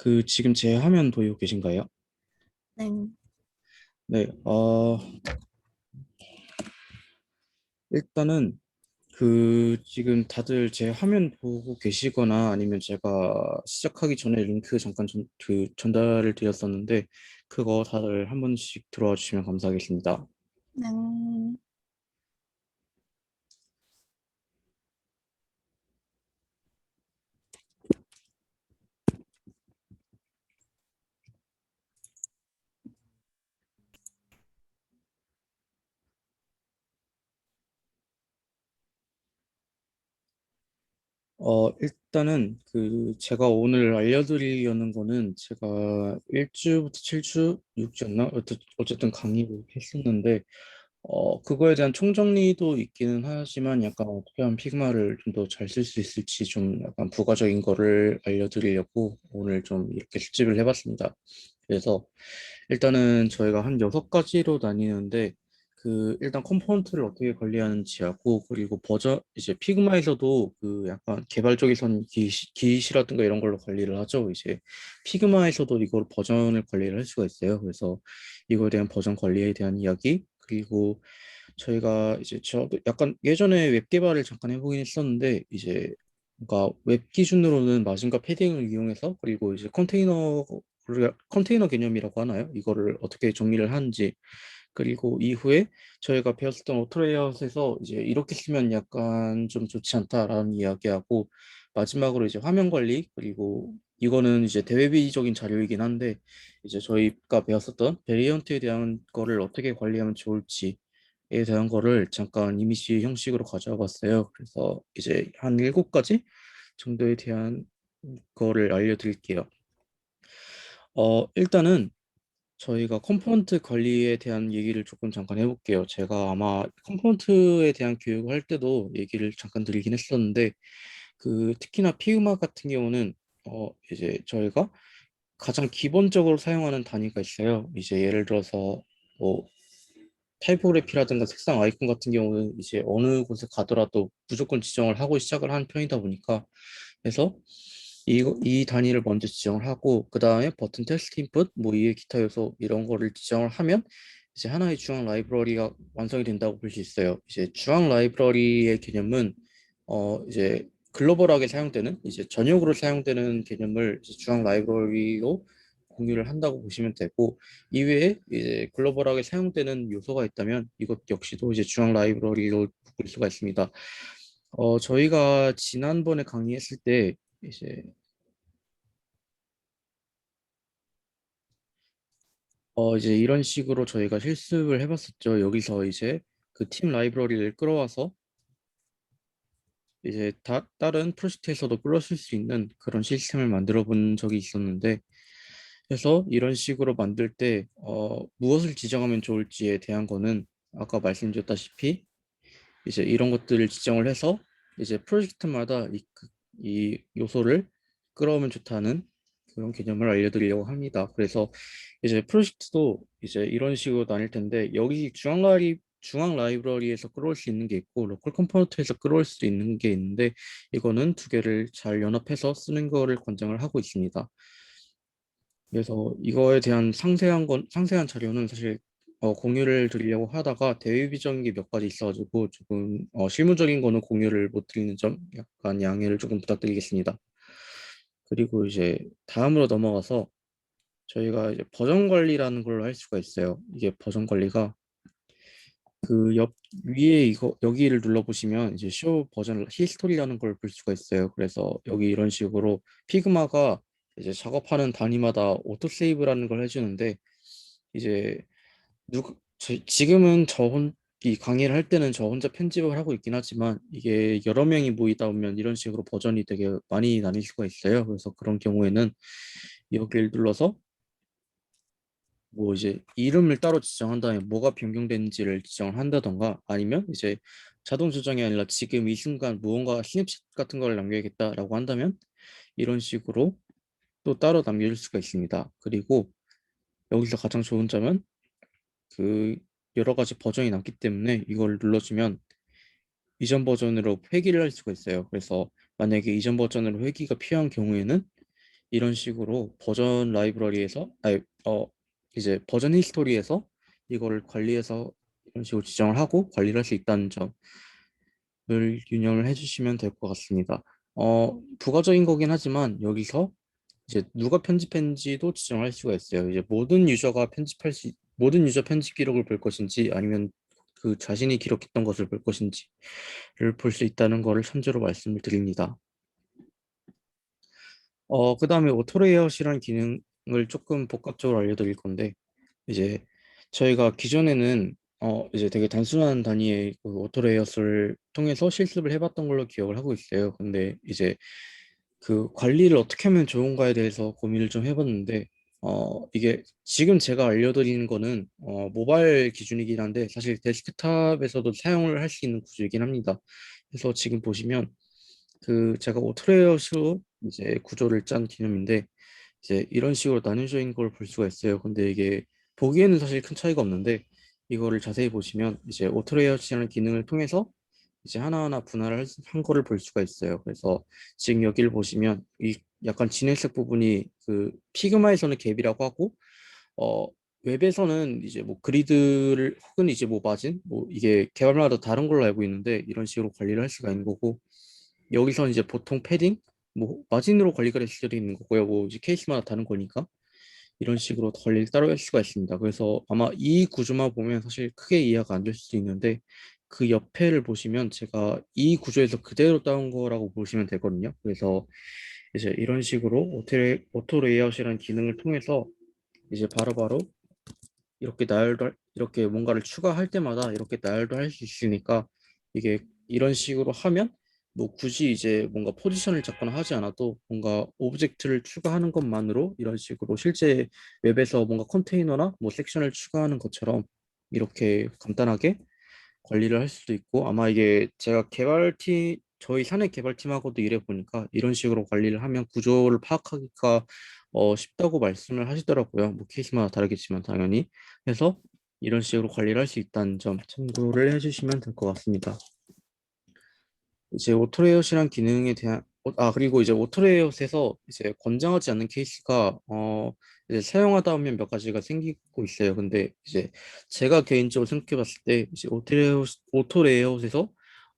그 지금 제 화면 보이고 계신가요? 네. 네, 어, 일단은 그 지금 다들 제 화면 보고 계시거나 아니면 제가 시작하기 전에 링크 잠깐 전, 그 전달을 드렸었는데 그거 다들 한 번씩 들어와 주시면 감사하겠습니다. 네. 어, 일단은 그 제가 오늘 알려드리려는 거는 제가 1주부터 7주, 6주였나? 어쨌든 강의를 했었는데 어, 그거에 대한 총정리도 있기는 하지만 약간 어떻게 하면 피그마를 좀 더 잘 쓸 수 있을지 좀 약간 부가적인 거를 알려드리려고 오늘 좀 이렇게 수집을 해봤습니다. 그래서 일단은 저희가 한 여섯 가지로 나뉘는데 그 일단 컴포넌트를 어떻게 관리하는지 하고 그리고 버전 이제 피그마에서도 그 약간 개발 쪽에서는 기시, 기시라든가 이런 걸로 관리를 하죠. 이제 피그마에서도 이걸 버전을 관리를 할 수가 있어요. 그래서 이거에 대한 버전 관리에 대한 이야기 그리고 저희가 이제 저도 약간 예전에 웹 개발을 잠깐 해보긴 했었는데 이제 그러니까 웹 기준으로는 마징과 패딩을 이용해서 그리고 이제 컨테이너 컨테이너 개념이라고 하나요? 이거를 어떻게 정리를 하는지 그리고 이후에 저희가 배웠었던 오토레이아웃에서 이제 이렇게 쓰면 약간 좀 좋지 않다라는 이야기하고 마지막으로 이제 화면 관리 그리고 이거는 이제 대외비적인 자료이긴 한데 이제 저희가 배웠었던 베리언트에 대한 거를 어떻게 관리하면 좋을지에 대한 거를 잠깐 이미지 형식으로 가져와 봤어요. 그래서 이제 한 일곱 가지 정도에 대한 거를 알려드릴게요. 어, 일단은 저희가 컴포넌트 관리에 대한 얘기를 조금 잠깐 해볼게요. 제가 아마 컴포넌트에 대한 교육을 할 때도 얘기를 잠깐 드리긴 했었는데, 그 특히나 피그마 같은 경우는 어 이제 저희가 가장 기본적으로 사용하는 단위가 있어요. 이제 예를 들어서 뭐 타이포그래피라든가 색상 아이콘 같은 경우는 이제 어느 곳에 가더라도 무조건 지정을 하고 시작을 하는 편이다 보니까 그래서 이, 이 단위를 먼저 지정을 하고 그 다음에 버튼 텍스트 인풋 뭐 이에 기타 요소 이런 거를 지정을 하면 이제 하나의 중앙 라이브러리가 완성이 된다고 볼 수 있어요. 이제 중앙 라이브러리의 개념은 어 이제 글로벌하게 사용되는 이제 전역으로 사용되는 개념을 이제 중앙 라이브러리로 공유를 한다고 보시면 되고 이외에 이제 글로벌하게 사용되는 요소가 있다면 이것 역시도 이제 중앙 라이브러리로 볼 수가 있습니다. 어 저희가 지난번에 강의했을 때 이제 어 이제 이런 식으로 저희가 실습을 해봤었죠. 여기서 이제 그 팀 라이브러리를 끌어와서 이제 다, 다른 프로젝트에서도 끌어쓸 수 있는 그런 시스템을 만들어 본 적이 있었는데 그래서 이런 식으로 만들 때 어, 무엇을 지정하면 좋을지에 대한 거는 아까 말씀드렸다시피 이제 이런 것들을 지정을 해서 이제 프로젝트마다 이, 그, 이 요소를 끌어오면 좋다는 그런 개념을 알려드리려고 합니다. 그래서 이제 프로젝트도 이제 이런 식으로 나뉠 텐데 여기 중앙 라이 중앙 라이브러리에서 끌어올 수 있는 게 있고 로컬 컴포넌트에서 끌어올 수 있는 게 있는데 이거는 두 개를 잘 연합해서 쓰는 거를 권장을 하고 있습니다. 그래서 이거에 대한 상세한 건 상세한 자료는 사실 어, 공유를 드리려고 하다가 대외비적인 게 몇 가지 있어가지고 조금 어, 실무적인 거는 공유를 못 드리는 점 약간 양해를 조금 부탁드리겠습니다. 그리고 이제 다음으로 넘어가서 저희가 이제 버전 관리라는 걸할 수가 있어요. 이게 버전 관리가 그 옆 위에 이거 여기를 눌러 보시면 이제 쇼 버전 히스토리라는 걸 볼 수가 있어요. 그래서 여기 이런 식으로 피그마가 이제 작업하는 단위마다 오토 세이브라는 걸 해주는데 이제 저, 지금은 저 혼, 이 강의를 할 때는 저 혼자 편집을 하고 있긴 하지만 이게 여러 명이 모이다 보면 이런 식으로 버전이 되게 많이 나뉠 수가 있어요. 그래서 그런 경우에는 여기를 눌러서 뭐 이제 이름을 따로 지정한 다음에 뭐가 변경되는지를 지정을 한다던가 아니면 이제 자동 조정이 아니라 지금 이 순간 무언가 스냅샷 같은 걸 남겨야겠다라고 한다면 이런 식으로 또 따로 남겨줄 수가 있습니다. 그리고 여기서 가장 좋은 점은 그 여러 가지 버전이 남기 때문에 이걸 눌러주면 이전 버전으로 회귀를 할 수가 있어요. 그래서 만약에 이전 버전으로 회귀가 필요한 경우에는 이런 식으로 버전 라이브러리에서 아니 어 이제 버전 히스토리에서 이거를 관리해서 이런 식으로 지정을 하고 관리를 할 수 있다는 점을 유념을 해주시면 될 것 같습니다. 어 부가적인 거긴 하지만 여기서 이제 누가 편집했는지도 지정할 수가 있어요. 이제 모든 유저가 편집할 수 모든 유저 편집 기록을 볼 것인지 아니면 그 자신이 기록했던 것을 볼 것인지를 볼 수 있다는 것을 참조로 말씀을 드립니다. 어, 그 다음에 오토레이아웃이라는 기능을 조금 복합적으로 알려드릴 건데, 이제 저희가 기존에는 어, 이제 되게 단순한 단위의 그 오토레이아웃을 통해서 실습을 해봤던 걸로 기억을 하고 있어요. 근데 이제 그 관리를 어떻게 하면 좋은가에 대해서 고민을 좀 해봤는데, 어, 이게 지금 제가 알려드리는 거는 어, 모바일 기준이긴 한데 사실 데스크탑에서도 사용을 할 수 있는 구조이긴 합니다. 그래서 지금 보시면 그 제가 오토레이아웃으로 이제 구조를 짠 기념인데 이제 이런 식으로 나뉘어져 있는 걸 볼 수가 있어요. 근데 이게 보기에는 사실 큰 차이가 없는데 이거를 자세히 보시면 이제 오토레이아웃이라는 기능을 통해서 이제 하나하나 분할을 한 거를 볼 수가 있어요. 그래서 지금 여기를 보시면 이 약간 진회색 부분이 그 피그마에서는 갭이라고 하고 어 웹에서는 이제 뭐 그리드를 혹은 이제 뭐 마진 뭐 이게 개발마다 다른 걸로 알고 있는데 이런 식으로 관리를 할 수가 있는 거고 여기서 이제 보통 패딩 뭐 마진으로 관리가 될 수도 있는 거고요. 뭐 이제 케이스마다 다른 거니까 이런 식으로 관리를 따로 할 수가 있습니다. 그래서 아마 이 구조만 보면 사실 크게 이해가 안 될 수도 있는데 그 옆에를 보시면 제가 이 구조에서 그대로 따온 거라고 보시면 되거든요. 그래서 이제 이런 식으로 오토, 레, 오토 레이아웃이라는 기능을 통해서 이제 바로바로 이렇게 나열도 할- 이렇게 뭔가를 추가할 때마다 이렇게 나열도 할 수 있으니까 이게 이런 식으로 하면 뭐 굳이 이제 뭔가 포지션을 잡거나 하지 않아도 뭔가 오브젝트를 추가하는 것만으로 이런 식으로 실제 웹에서 뭔가 컨테이너나 뭐 섹션을 추가하는 것처럼 이렇게 간단하게 관리를 할 수도 있고 아마 이게 제가 개발팀 저희 사내 개발팀하고도 일해 보니까 이런 식으로 관리를 하면 구조를 파악하기가 어, 쉽다고 말씀을 하시더라고요. 뭐 케이스마다 다르겠지만 당연히 그래서 이런 식으로 관리를 할 수 있다는 점 참고를 해주시면 될 것 같습니다. 이제 오토레이아웃이란 기능에 대한 어, 아 그리고 이제 오토레이아웃에서 이제 권장하지 않는 케이스가 어 이제 사용하다 보면 몇 가지가 생기고 있어요. 근데 이제 제가 개인적으로 생각해봤을 때 이제 오토레이아웃 오토레이아웃에서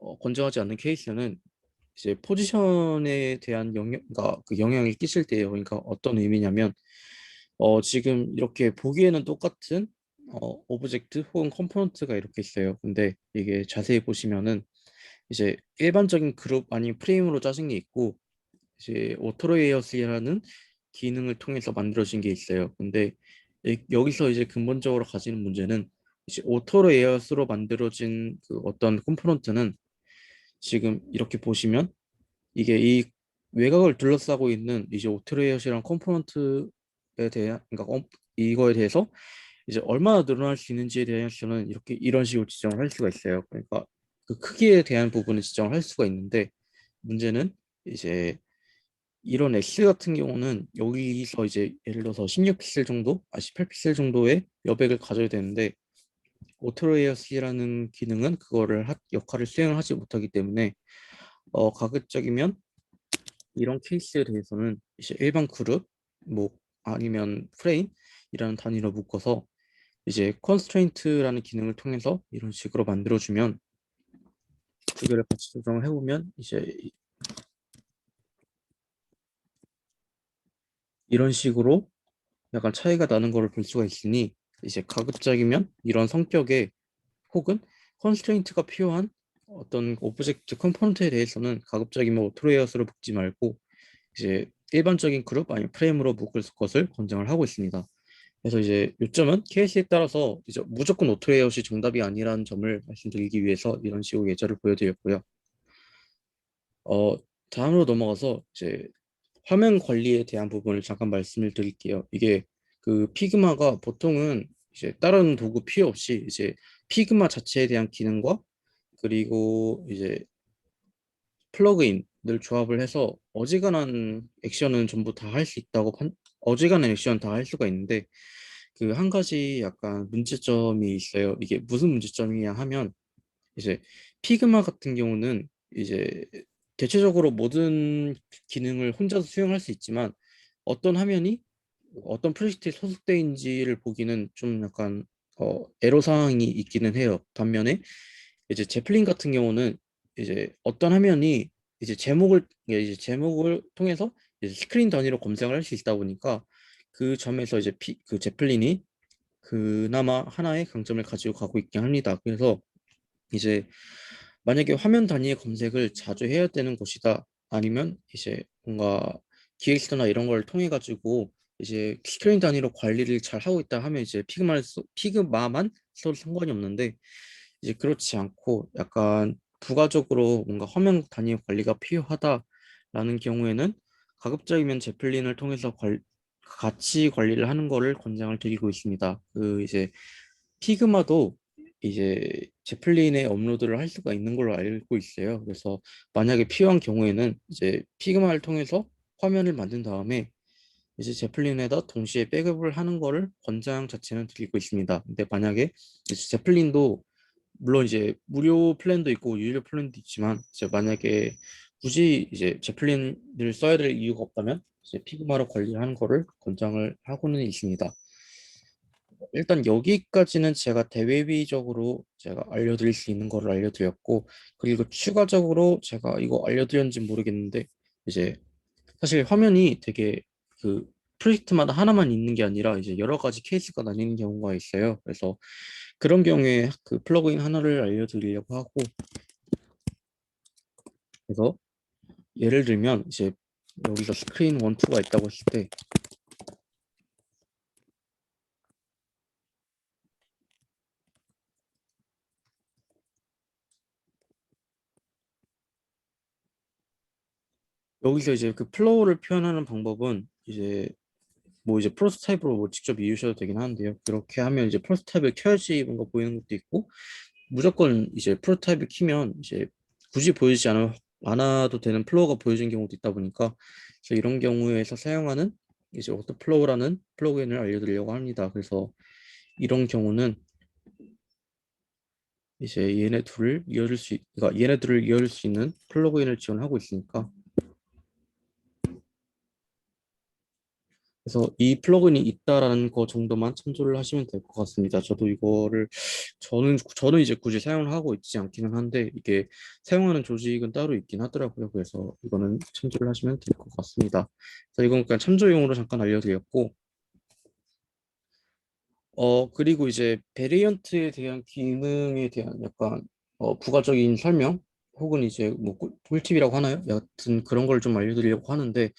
어, 권장하지 않는 케이스는 이제 포지션에 대한 영향, 그러니까 그 영향을 끼칠 때예요. 그러니까 어떤 의미냐면 어 지금 이렇게 보기에는 똑같은 어 오브젝트 혹은 컴포넌트가 이렇게 있어요. 근데 이게 자세히 보시면은 이제 일반적인 그룹 아닌 프레임으로 짜진 게 있고 이제 오토레이어스라는 기능을 통해서 만들어진 게 있어요. 근데 이- 여기서 이제 근본적으로 가지는 문제는 이제 오토레이어스로 만들어진 그 어떤 컴포넌트는 지금 이렇게 보시면 이게 이 외곽을 둘러싸고 있는 이제 오토레이어스라는 컴포넌트에 대한 그러니까 어- 이거에 대해서 이제 얼마나 늘어날 수 있는지에 대해서는 이렇게 이런 식으로 지정을 할 수가 있어요. 그러니까 그 크기에 대한 부분을 지정을 할 수가 있는데 문제는 이제 이런 S 같은 경우는 여기서 이제 예를 들어서 16픽셀 정도, 아 18픽셀 정도의 여백을 가져야 되는데 오토레이어스라는 기능은 그거를 하, 역할을 수행을 하지 못하기 때문에 어, 가급적이면 이런 케이스에 대해서는 이제 일반 그룹 뭐 아니면 프레임이라는 단위로 묶어서 이제 컨스트레인트라는 기능을 통해서 이런 식으로 만들어주면 두 개를 같이 조정을 해보면 이제 이- 이런 식으로 약간 차이가 나는 것을 볼 수가 있으니 이제 가급적이면 이런 성격의 혹은 컨스트레인트가 필요한 어떤 오브젝트 컴포넌트에 대해서는 가급적이면 오토레이어스로 묶지 말고 이제 일반적인 그룹 아니면 프레임으로 묶을 것을 권장을 하고 있습니다. 그래서 이제 요점은 케이스에 따라서 이제 무조건 오토레이아웃이 정답이 아니라는 점을 말씀드리기 위해서 이런 식으로 예제를 보여드렸고요. 어, 다음으로 넘어가서 이제 화면 관리에 대한 부분을 잠깐 말씀을 드릴게요. 이게 그 피그마가 보통은 이제 다른 도구 필요 없이 이제 피그마 자체에 대한 기능과 그리고 이제 플러그인을 조합을 해서 어지간한 액션은 전부 다 할 수 있다고 판, 어지간한 액션 다 할 수가 있는데 그 한 가지 약간 문제점이 있어요. 이게 무슨 문제점이냐 하면 이제 피그마 같은 경우는 이제 대체적으로 모든 기능을 혼자서 수행할 수 있지만 어떤 화면이 어떤 프로젝트에 소속돼 있는지를 보기는 좀 약간 어, 애로 사항이 있기는 해요. 반면에 이제 제플린 같은 경우는 이제 어떤 화면이 이제 제목을 이제 제목을 통해서 이제 스크린 단위로 검색을 할 수 있다 보니까 그 점에서 이제 피, 그 제플린이 그나마 하나의 강점을 가지고 가고 있긴 합니다. 그래서 이제 만약에 화면 단위의 검색을 자주 해야 되는 곳이다. 아니면 이제 뭔가 기획서나 이런 걸 통해 가지고 이제 스크린 단위로 관리를 잘 하고 있다 하면 이제 피그마를 써, 피그마만 써도 상관이 없는데 이제 그렇지 않고 약간 부가적으로 뭔가 화면 단위 관리가 필요하다라는 경우에는 가급적이면 제플린을 통해서 관, 같이 관리를 하는 거를 권장을 드리고 있습니다. 그 이제 피그마도 이제 제플린에 업로드를 할 수가 있는 걸로 알고 있어요. 그래서 만약에 필요한 경우에는 이제 피그마를 통해서 화면을 만든 다음에 이제 제플린에다 동시에 백업을 하는 거를 권장 자체는 드리고 있습니다. 근데 만약에 제플린도 물론 이제 무료 플랜도 있고 유료 플랜도 있지만 이제 만약에 굳이 이제 제플린을 써야 될 이유가 없다면 이제 피그마로 관리하는 거를 권장을 하고는 있습니다. 일단 여기까지는 제가 대외비적으로 제가 알려드릴 수 있는 거를 알려드렸고 그리고 추가적으로 제가 이거 알려드렸는지 모르겠는데 이제 사실 화면이 되게 그 프로젝트마다 하나만 있는 게 아니라 이제 여러 가지 케이스가 나뉘는 경우가 있어요. 그래서 그런 경우에 그 플러그인 하나를 알려드리려고 하고 그래서 예를 들면 이제 여기서 스크린 원투가 있다고 했을 때 여기서 이제 그 플로우를 표현하는 방법은 이제 뭐 이제 프로토타입으로 뭐 직접 이으셔도 되긴 하는데요. 그렇게 하면 이제 프로토타입을 켜야지 뭔가 보이는 것도 있고 무조건 이제 프로토타입을 키면 이제 굳이 보이지 않아, 않아도 되는 플로우가 보여지는 경우도 있다 보니까 그래서 이런 경우에서 사용하는 이제 오토 플로우라는 플러그인을 알려드리려고 합니다. 그래서 이런 경우는 이제 얘네 둘을 이어줄 수, 그러니까 얘네 둘을 이어줄 수 있는 플러그인을 지원하고 있으니까 그래서 이 플러그인이 있다라는 거 정도만 참조를 하시면 될 것 같습니다. 저도 이거를 저는 저는 이제 굳이 사용을 하고 있지 않기는 한데 이게 사용하는 조직은 따로 있긴 하더라고요. 그래서 이거는 참조를 하시면 될 것 같습니다. 그래서 이건 그냥 참조용으로 잠깐 알려드렸고 어 그리고 이제 베리언트에 대한 기능에 대한 약간 어, 부가적인 설명 혹은 이제 뭐 꿀- 꿀팁이라고 하나요? 여하튼 그런 걸 좀 알려드리려고 하는데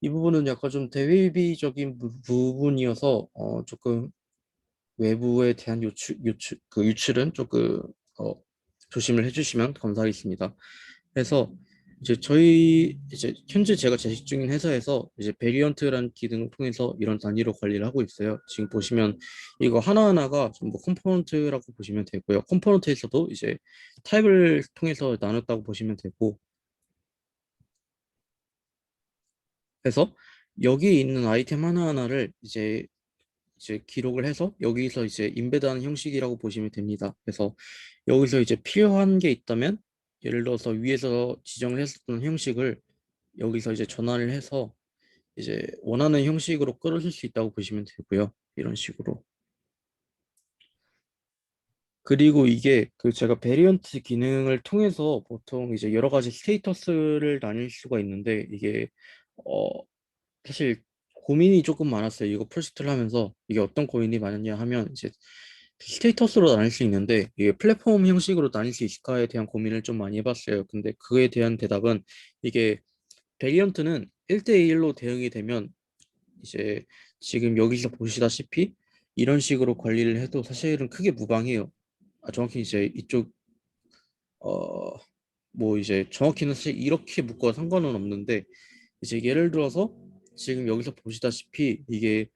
이 부분은 약간 좀 대외비적인 부, 부분이어서 어, 조금 외부에 대한 유출, 유출, 그 유출은 조금 어, 조심을 해주시면 감사하겠습니다. 그래서 이제 저희 이제 현재 제가 재직 중인 회사에서 이제 베리언트라는 기능을 통해서 이런 단위로 관리를 하고 있어요. 지금 보시면 이거 하나하나가 전부 컴포넌트라고 보시면 되고요. 컴포넌트에서도 이제 타입을 통해서 나눴다고 보시면 되고 그래서 여기 있는 아이템 하나하나를 이제 이제 기록을 해서 여기서 이제 인베드하는 형식이라고 보시면 됩니다. 그래서 여기서 이제 필요한 게 있다면 예를 들어서 위에서 지정을 했었던 형식을 여기서 이제 전환을 해서 이제 원하는 형식으로 끌어줄 수 있다고 보시면 되고요. 이런 식으로. 그리고 이게 그 제가 베리언트 기능을 통해서 보통 이제 여러 가지 스테이터스를 나뉠 수가 있는데 이게 어 사실 고민이 조금 많았어요. 이거 프로젝트를 하면서 이게 어떤 고민이 많았냐 하면 이제 스테이터스로 나눌 수 있는데 이게 플랫폼 형식으로 나눌 수 있을까에 대한 고민을 좀 많이 해봤어요. 근데 그에 대한 대답은 이게 베리언트는 1대1로 대응이 되면 이제 지금 여기서 보시다시피 이런 식으로 관리를 해도 사실은 크게 무방해요. 아, 정확히 이제 이쪽 어 뭐 이제 정확히는 사실 이렇게 묶어 상관은 없는데 이제 예를 들어서 지금 여기서 보시다시피 이게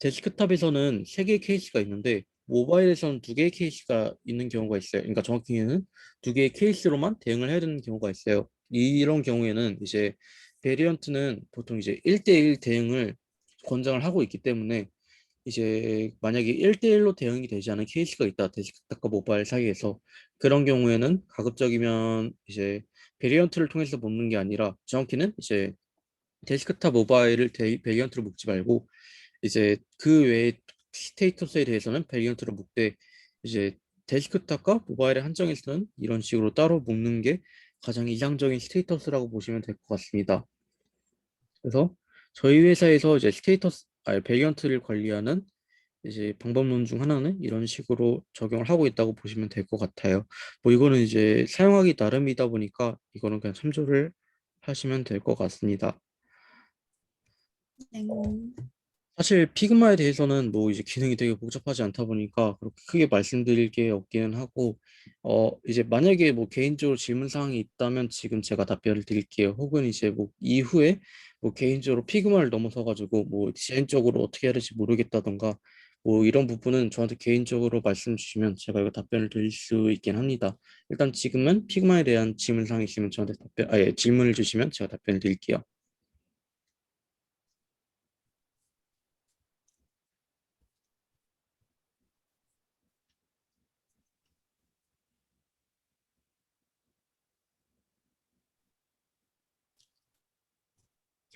데스크탑에서는 세 개의 케이스가 있는데 모바일에서는 두 개의 케이스가 있는 경우가 있어요. 그러니까 정확히는 두 개의 케이스로만 대응을 해야 되는 경우가 있어요. 이런 경우에는 이제 베리언트는 보통 이제 1대1 대응을 권장을 하고 있기 때문에 이제 만약에 1대1로 대응이 되지 않은 케이스가 있다. 데스크탑과 모바일 사이에서 그런 경우에는 가급적이면 이제 베리언트를 통해서 묶는 게 아니라 정확히는 이제 데스크탑 모바일을 데, 베리언트로 묶지 말고 이제 그 외에 스테이터스에 대해서는 베리언트로 묶되 이제 데스크탑과 모바일에 한정해서는 이런 식으로 따로 묶는 게 가장 이상적인 스테이터스라고 보시면 될 것 같습니다. 그래서 저희 회사에서 이제 스테이터스, 아니 베리언트를 관리하는 이제 방법론 중 하나는 이런 식으로 적용을 하고 있다고 보시면 될 것 같아요. 뭐 이거는 이제 사용하기 나름이다 보니까 이거는 그냥 참조를 하시면 될 것 같습니다. 네. 사실 피그마에 대해서는 뭐 이제 기능이 되게 복잡하지 않다 보니까 그렇게 크게 말씀드릴 게 없기는 하고 어 이제 만약에 뭐 개인적으로 질문 사항이 있다면 지금 제가 답변을 드릴게요. 혹은 이제 뭐 이후에 뭐 개인적으로 피그마를 넘어서 가지고 뭐 디자인적으로 어떻게 해야 될지 모르겠다던가 뭐 이런 부분은 저한테 개인적으로 말씀 주시면 제가 이거 답변을 드릴 수 있긴 합니다. 일단 지금은 피그마에 대한 질문 사항이 있으면 저한테 답변 아예 질문을 주시면 제가 답변을 드릴게요.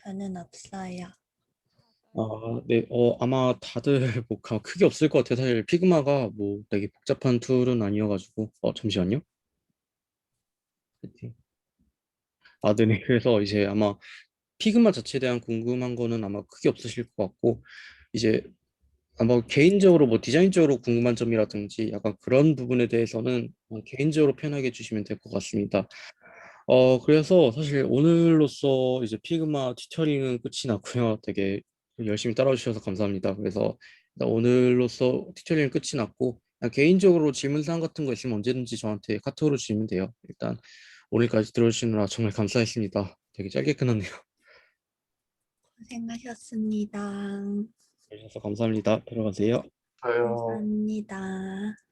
저는 없어요. 아, 네, 어, 아마 다들 뭐 가- 크게 없을 것 같아요. 사실 피그마가 뭐 되게 복잡한 툴은 아니어가지고, 어, 잠시만요. 세팅. 아, 네네. 그래서 이제 아마 피그마 자체에 대한 궁금한 거는 아마 크게 없으실 것 같고, 이제 아마 개인적으로 뭐 디자인적으로 궁금한 점이라든지 약간 그런 부분에 대해서는 어, 개인적으로 편하게 해주시면 될 것 같습니다. 어, 그래서 사실 오늘로써 이제 피그마 튜터링은 끝이 났고요. 되게 열심히 따라와 주셔서 감사합니다. 그래서 오늘로써 튜터링은 끝이 났고, 그냥 개인적으로 질문사항 같은 거 있으면 언제든지 저한테 카톡으로 주시면 돼요. 일단 오늘까지 들어주시느라 정말 감사했습니다. 되게 짧게 끝났네요. 고생하셨습니다. 해주셔서 감사합니다. 들어가세요. 감사합니다.